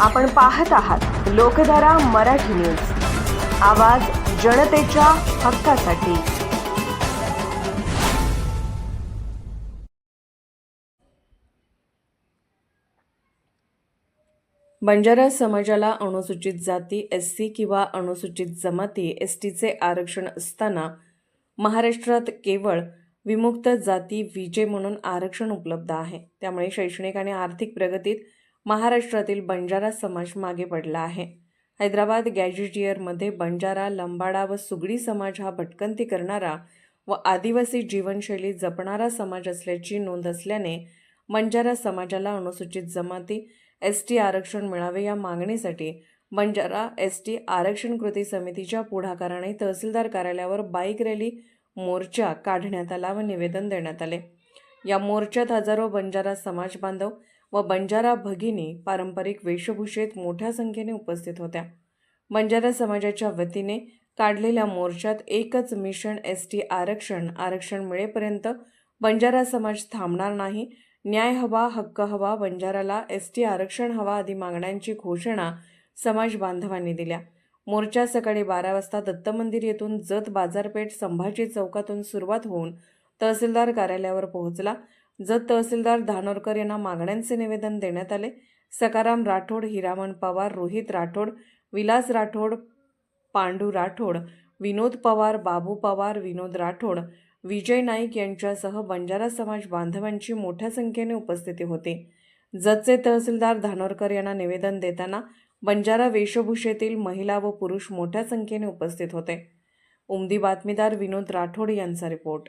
आपण पाहत आहात लोकधारा मराठी न्यूज. आवाज जनतेच्या हक्कासाठी. बंजारा समाजाला अनुसूचित जाती एस सी किंवा अनुसूचित जमाती एस टीचे आरक्षण असताना महाराष्ट्रात केवळ विमुक्त जाती विजे म्हणून आरक्षण उपलब्ध आहे. त्यामुळे शैक्षणिक आणि आर्थिक प्रगतीत महाराष्ट्रातील बंजारा समाज मागे पडला आहे. हैदराबाद गॅजेटियरमध्ये बंजारा लंबाडा व सुगडी समाज हा भटकंती करणारा व आदिवासी जीवनशैली जपणारा समाज असल्याची नोंद असल्याने बंजारा समाजाला अनुसूचित जमाती एस टी आरक्षण मिळावे या मागणीसाठी बंजारा एस टी आरक्षण कृती समितीच्या पुढाकाराने तहसीलदार कार्यालयावर बाईक रॅली मोर्चा काढण्यात आला व निवेदन देण्यात आले. या मोर्चात हजारो बंजारा समाज बांधव व बंजारा भगिनी पारंपरिक वेशभूषेत मोठ्या संख्येने उपस्थित होत्या. बंजारा समाजाच्या वतीने काढलेल्या मोर्चात एकच मिशन एस टी आरक्षण आरक्षण मिळेपर्यंत बंजारा समाज थांबणार नाही. न्याय हवा हक्क हवा बंजाराला एस टी आरक्षण हवा आदी मागण्यांची घोषणा समाज बांधवांनी दिल्या. मोर्चा सकाळी बारा वाजता दत्त मंदिर येथून जत बाजारपेठ संभाजी चौकातून सुरुवात होऊन तहसीलदार कार्यालयावर पोहोचला. जत तहसीलदार धानोरकर यांना मागण्यांचे निवेदन देण्यात आले. सकाराम राठोड हिरामण पवार रोहित राठोड विलास राठोड पांडू राठोड विनोद पवार बाबू पवार विनोद राठोड विजय नाईक यांच्यासह बंजारा समाज बांधवांची मोठ्या संख्येने उपस्थिती होती. जतचे तहसीलदार धानोरकर यांना निवेदन देताना बंजारा वेशभूषेतील महिला व पुरुष मोठ्या संख्येने उपस्थित होते. उमदी बातमीदार विनोद राठोड यांचा रिपोर्ट.